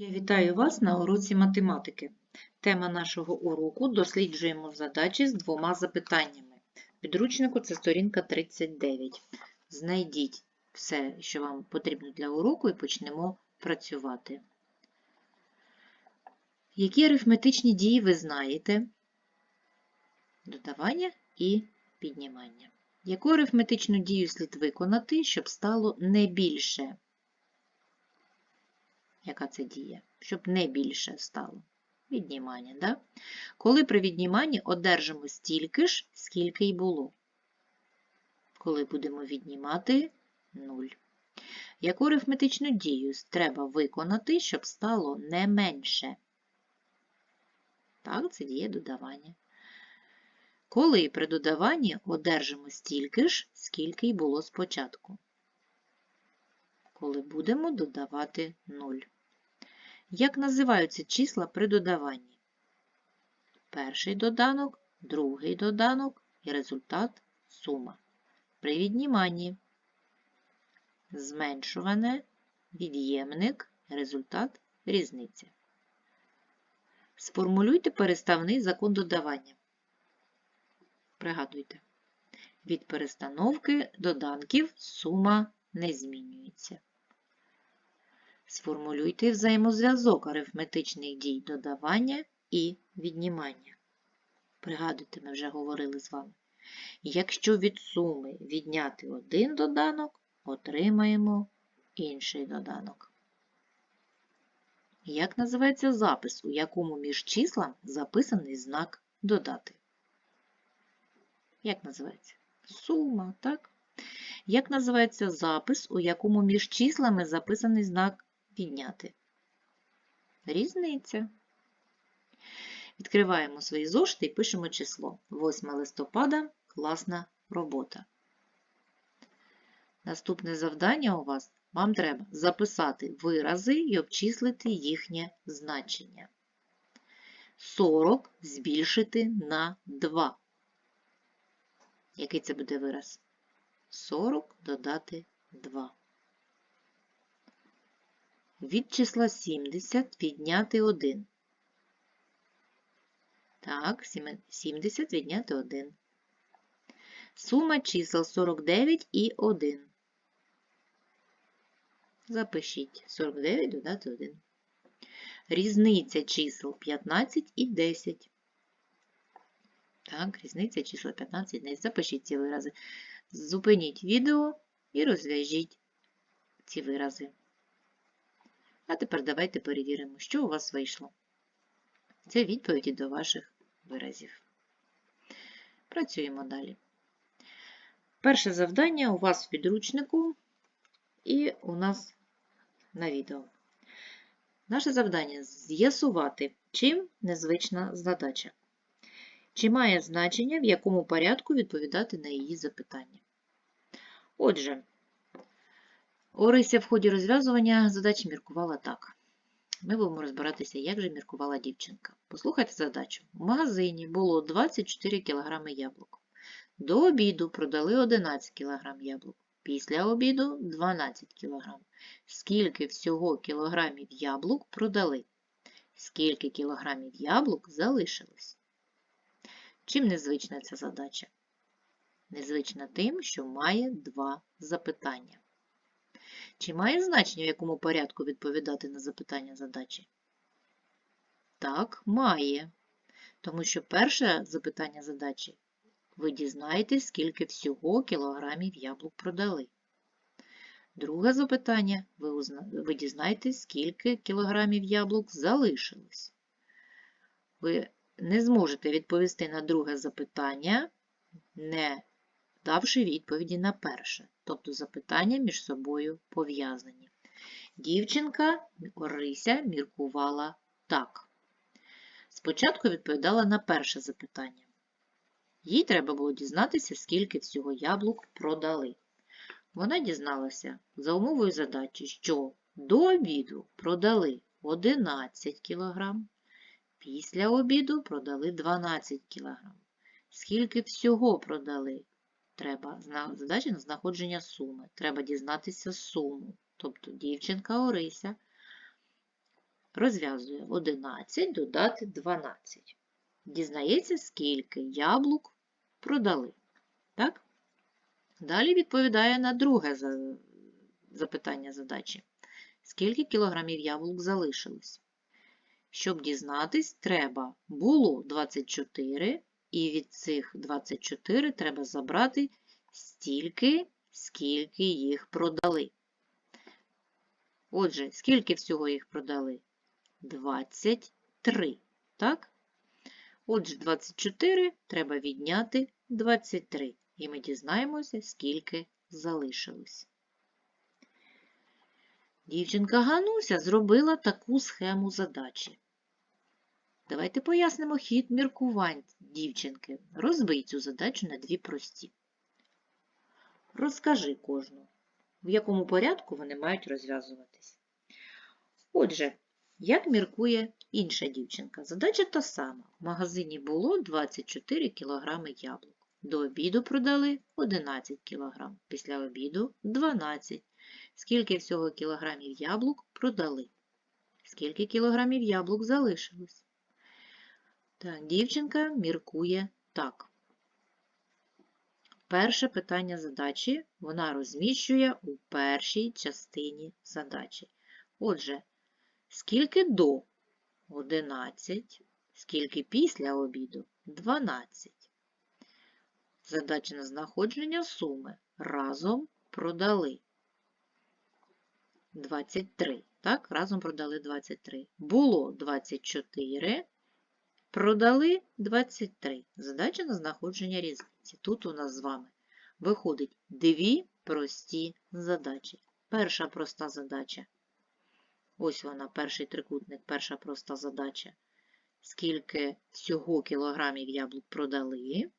Я вітаю вас на уроці математики. Тема нашого уроку досліджуємо задачі з двома запитаннями. Підручнику це сторінка 39. Знайдіть все, що вам потрібно для уроку, і почнемо працювати. Які арифметичні дії ви знаєте? Додавання і піднімання. Яку арифметичну дію слід виконати, щоб стало не більше? Яка це дія? Щоб не більше стало. Віднімання, да? Коли при відніманні одержимо стільки ж, скільки й було. Коли будемо віднімати 0. Яку арифметичну дію треба виконати, щоб стало не менше? Так, це діє додавання. Коли при додаванні одержимо стільки ж, скільки й було спочатку коли будемо додавати 0. Як називаються числа при додаванні? Перший доданок, другий доданок і результат сума. При відніманні зменшуване, від'ємник, результат різниця. Сформулюйте переставний закон додавання. Пригадуйте, від перестановки доданків сума не змінюється. Сформулюйте взаємозв'язок арифметичних дій додавання і віднімання. Пригадуйте, ми вже говорили з вами. Якщо від суми відняти один доданок, отримаємо інший доданок. Як називається запис, у якому між числам записаний знак додати? Як називається? Сума, так? Як називається запис, у якому між числами записаний знак підняти? Різниця. Відкриваємо свої зошити і пишемо число. 8 листопада класна робота. Наступне завдання у вас вам треба записати вирази і обчислити їхнє значення. 40 збільшити на 2. Який це буде вираз? 40 додати 2. Від числа 70 відняти 1. Так, 70 відняти 1. Сума чисел 49 і 1. Запишіть 49 додати 1. Різниця чисел 15 і 10. Так, різниця числа 15 і 10. Запишіть ці вирази. Зупиніть відео і розв'яжіть ці вирази. А тепер давайте перевіримо, що у вас вийшло. Це відповіді до ваших виразів. Працюємо далі. Перше завдання у вас в підручнику і у нас на відео. Наше завдання з'ясувати, чим незвична задача. Чи має значення, в якому порядку відповідати на її запитання. Отже, Орися в ході розв'язування задачі міркувала так. Ми будемо розбиратися, як же міркувала дівчинка. Послухайте задачу. В магазині було 24 кг яблук. До обіду продали 11 кг яблук. Після обіду 12 кг. Скільки всього кілограмів яблук продали? Скільки кілограмів яблук залишилось? Чим незвична ця задача? Незвична тим, що має два запитання. Чи має значення, в якому порядку відповідати на запитання задачі? Так, має. Тому що перше запитання задачі ви дізнаєтесь, скільки всього кілограмів яблук продали. Друге запитання ви, узна... ви дізнаєтесь, скільки кілограмів яблук залишилось. Ви не зможете відповісти на друге запитання, не давши відповіді на перше, тобто запитання між собою пов'язані. Дівчинка Орися міркувала так. Спочатку відповідала на перше запитання. Їй треба було дізнатися, скільки всього яблук продали. Вона дізналася за умовою задачі, що до обіду продали 11 кг, після обіду продали 12 кг. Скільки всього продали? Треба задача на знаходження суми. Треба дізнатися суму. Тобто дівчинка Орися розв'язує 11 додати 12. Дізнається, скільки яблук продали. Так? Далі відповідає на друге запитання задачі. Скільки кілограмів яблук залишилось? Щоб дізнатись, треба було 24, і від цих 24 треба забрати стільки, скільки їх продали. Отже, скільки всього їх продали? 23, так? Отже, 24 треба відняти 23, і ми дізнаємося, скільки залишилось. Дівчинка Гануся зробила таку схему задачі. Давайте пояснимо хід міркувань дівчинки. Розбий цю задачу на дві прості. Розкажи кожну, в якому порядку вони мають розв'язуватись. Отже, як міркує інша дівчинка? Задача та сама. В магазині було 24 кг яблук. До обіду продали 11 кг, після обіду 12 Скільки всього кілограмів яблук продали? Скільки кілограмів яблук залишилось? Так, дівчинка міркує так. Перше питання задачі вона розміщує у першій частині задачі. Отже, скільки до 11, скільки після обіду 12. Задача на знаходження суми разом продали. 23. Так, разом продали 23. Було 24, продали 23. Задача на знаходження різниці. Тут у нас з вами виходить дві прості задачі. Перша проста задача. Ось вона, перший трикутник, перша проста задача. Скільки всього кілограмів яблук продали.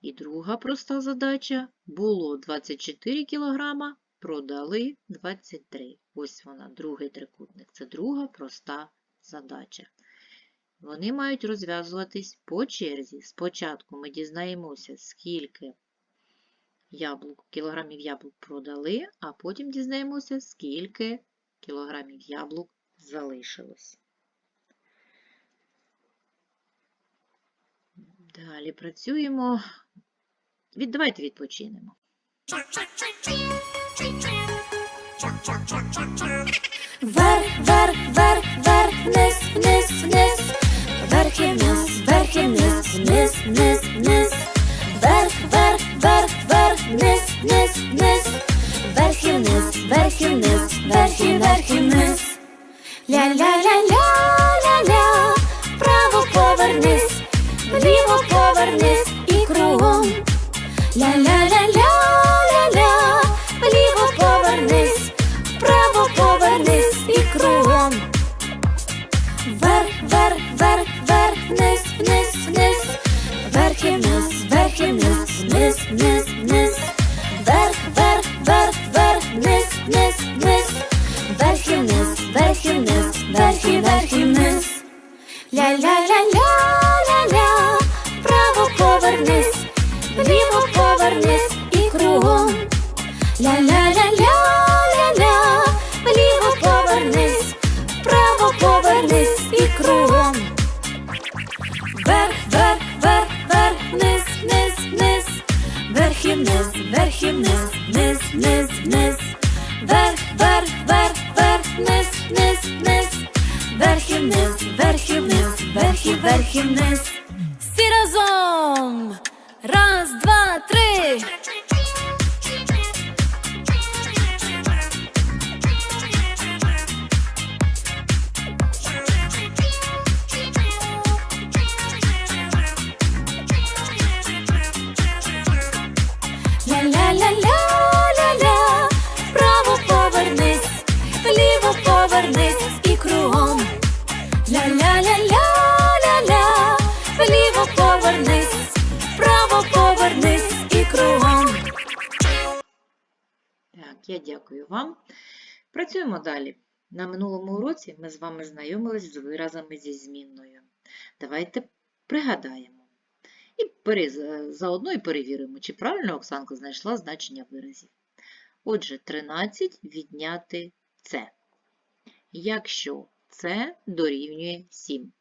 І друга проста задача. Було 24 кілограма, продали 23. Ось вона, другий трикутник. Це друга проста задача. Вони мають розв'язуватись по черзі. Спочатку ми дізнаємося, скільки яблук, кілограмів яблук продали, а потім дізнаємося, скільки кілограмів яблук залишилось. Далі працюємо. Від, давайте відпочинемо. Вверх, вверх, вверх, вверх, вниз, вниз, вниз. Вверх і вниз, вверх і вниз, вниз, вниз, вниз. Вверх, вверх, вверх, вверх, вниз, вниз, вниз. Вверх і вниз, вверх вниз. Ля-ля-ля-ля-ля-ля, вправо повернись, вліво повернись і кругом. Ля-ля-ля-ля-ля-ля, вниз, дякую вам. Працюємо далі. На минулому уроці ми з вами знайомились з виразами зі змінною. Давайте пригадаємо. І заодно і перевіримо, чи правильно Оксанка знайшла значення виразів. Отже, 13 відняти це. Якщо С дорівнює 7.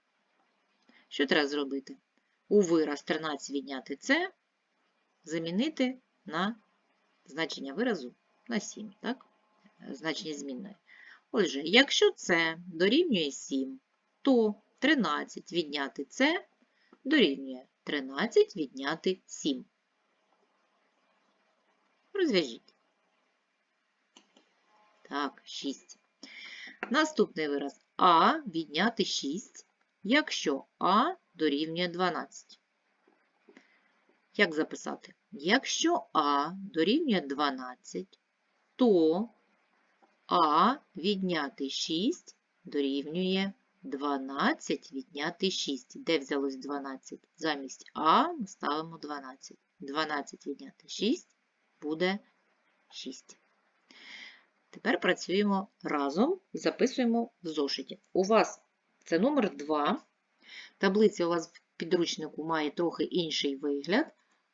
Що треба зробити? У вираз 13 відняти С замінити на значення виразу на 7, так? Значення змінної. Отже, якщо С дорівнює 7, то 13 відняти С дорівнює 13 відняти 7. Розв'яжіть. Так, 6. Наступний вираз А відняти 6, якщо А дорівнює 12. Як записати? Якщо А дорівнює 12, то А відняти 6 дорівнює 12 відняти 6. Де взялось 12? Замість А ми ставимо 12. 12 відняти 6 буде 6. Тепер працюємо разом і записуємо в зошиті. У вас це номер 2. Таблиця у вас в підручнику має трохи інший вигляд,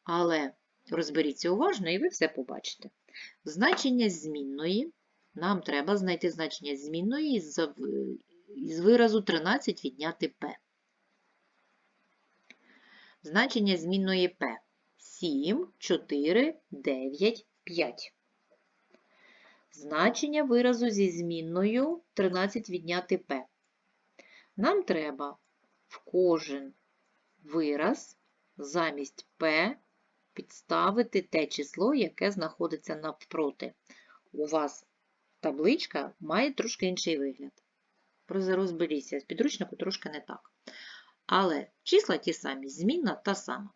але розберіться уважно і ви все побачите. Значення змінної. Нам треба знайти значення змінної із, виразу 13 відняти P. Значення змінної P 7, 4, 9, 5. Значення виразу зі змінною 13 відняти P. Нам треба в кожен вираз замість P підставити те число, яке знаходиться навпроти. У вас табличка має трошки інший вигляд. Розберіться, з підручнику трошки не так. Але числа ті самі, змінна та сама.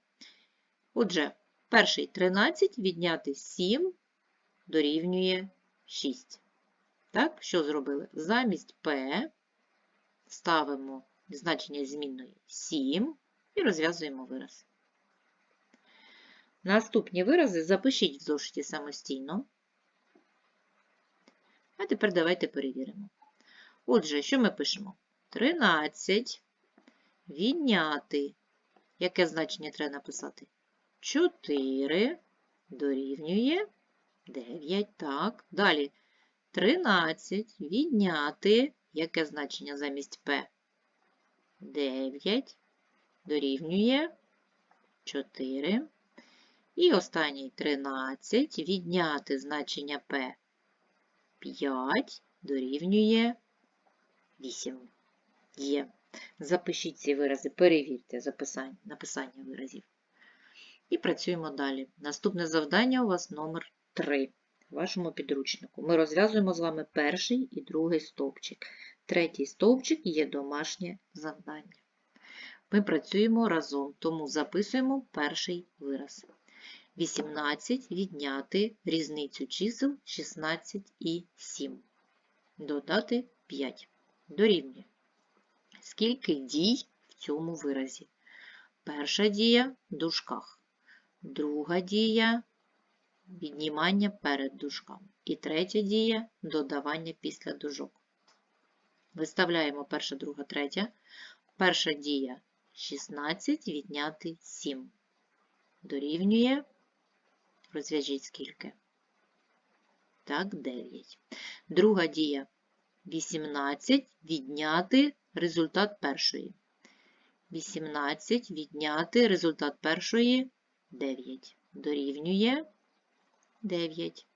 Отже, перший 13 відняти 7 дорівнює 6. Так, що зробили? Замість P ставимо значення змінної 7 і розв'язуємо вираз. Наступні вирази запишіть в зошиті самостійно. А тепер давайте перевіримо. Отже, що ми пишемо? 13 відняти. Яке значення треба написати? 4 дорівнює 9. Так. Далі 13 відняти. Яке значення замість P? 9 дорівнює 4. І останній 13 відняти значення P 5 дорівнює 8. Є. Запишіть ці вирази, перевірте записання, написання виразів. І працюємо далі. Наступне завдання у вас номер 3 в вашому підручнику. Ми розв'язуємо з вами перший і другий стовпчик. Третій стовпчик є домашнє завдання. Ми працюємо разом, тому записуємо перший вираз. 18 відняти різницю чисел 16 і 7. Додати 5. Дорівнює. Скільки дій в цьому виразі? Перша дія в дужках. Друга дія віднімання перед дужками. І третя дія додавання після дужок. Виставляємо перша, друга, третя. Перша дія 16 відняти 7. Дорівнює Розв'яжіть скільки. Так, 9. Друга дія 18 відняти результат першої. 18 відняти результат першої 9. Дорівнює 9.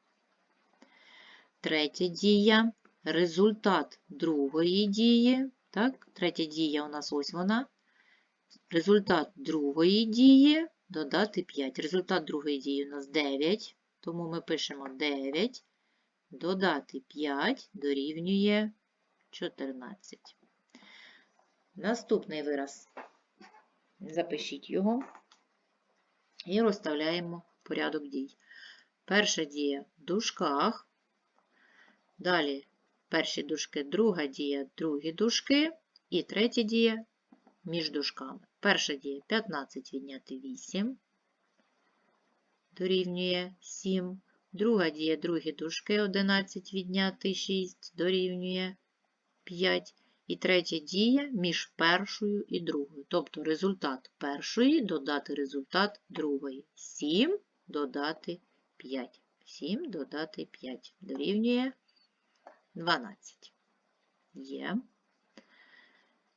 Третя дія. Результат другої дії. Так, третя дія у нас ось вона. Результат другої дії додати 5. Результат другої дії у нас 9, тому ми пишемо 9, додати 5 дорівнює 14. Наступний вираз. Запишіть його і розставляємо порядок дій. Перша дія в дужках, далі перші дужки, друга дія, другі дужки, і третя дія між дужками. Перша дія 15 відняти 8, дорівнює 7. Друга дія другі дужки 11 відняти 6 дорівнює 5. І третя дія між першою і другою. Тобто результат першої додати результат другої. 7 додати 5. 7 додати 5 дорівнює 12. Є.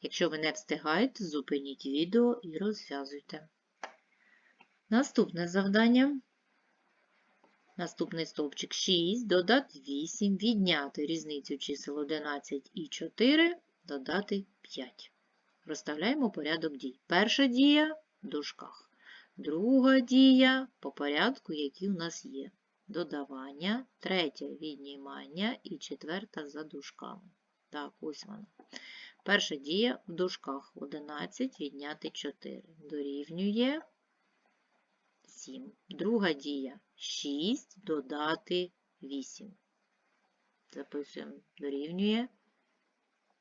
Якщо ви не встигаєте, зупиніть відео і розв'язуйте. Наступне завдання. Наступний стовпчик 6, додати 8, відняти різницю чисел 11 і 4, додати 5. Розставляємо порядок дій. Перша дія в дужках. Друга дія по порядку, який у нас є. Додавання, третя віднімання і четверта за дужками. Так, ось вона. Перша дія в дужках 11 відняти 4. Дорівнює 7. Друга дія 6 додати 8. Записуємо дорівнює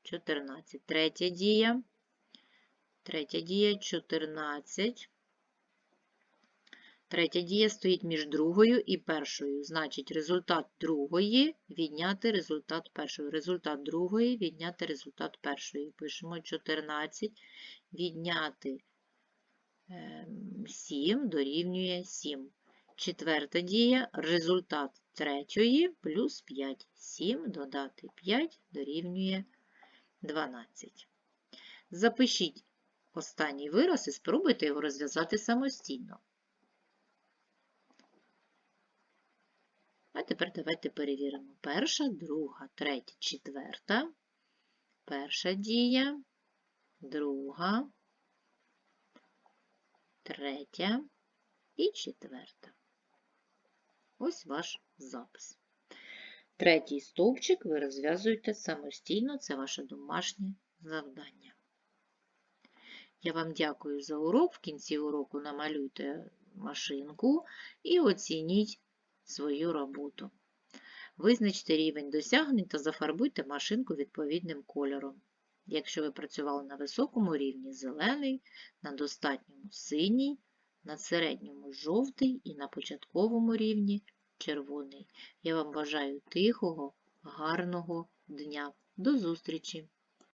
14. Третя дія. Третя дія 14. Третя дія стоїть між другою і першою. Значить, результат другої відняти результат першої. Результат другої відняти результат першої. Пишемо 14. Відняти 7 дорівнює 7. Четверта дія. Результат третьої плюс 5. 7 додати 5 дорівнює 12. Запишіть останній вираз і спробуйте його розв'язати самостійно. А тепер давайте перевіримо. Перша, друга, третя, четверта. Перша дія, друга, третя і четверта. Ось ваш запис. Третій стовпчик ви розв'язуєте самостійно, це ваше домашнє завдання. Я вам дякую за урок. В кінці уроку намалюйте машинку і оцініть свою роботу. Визначте рівень досягнень та зафарбуйте машинку відповідним кольором. Якщо ви працювали на високому рівні зелений, на достатньому синій, на середньому жовтий і на початковому рівні червоний. Я вам бажаю тихого, гарного дня. До зустрічі!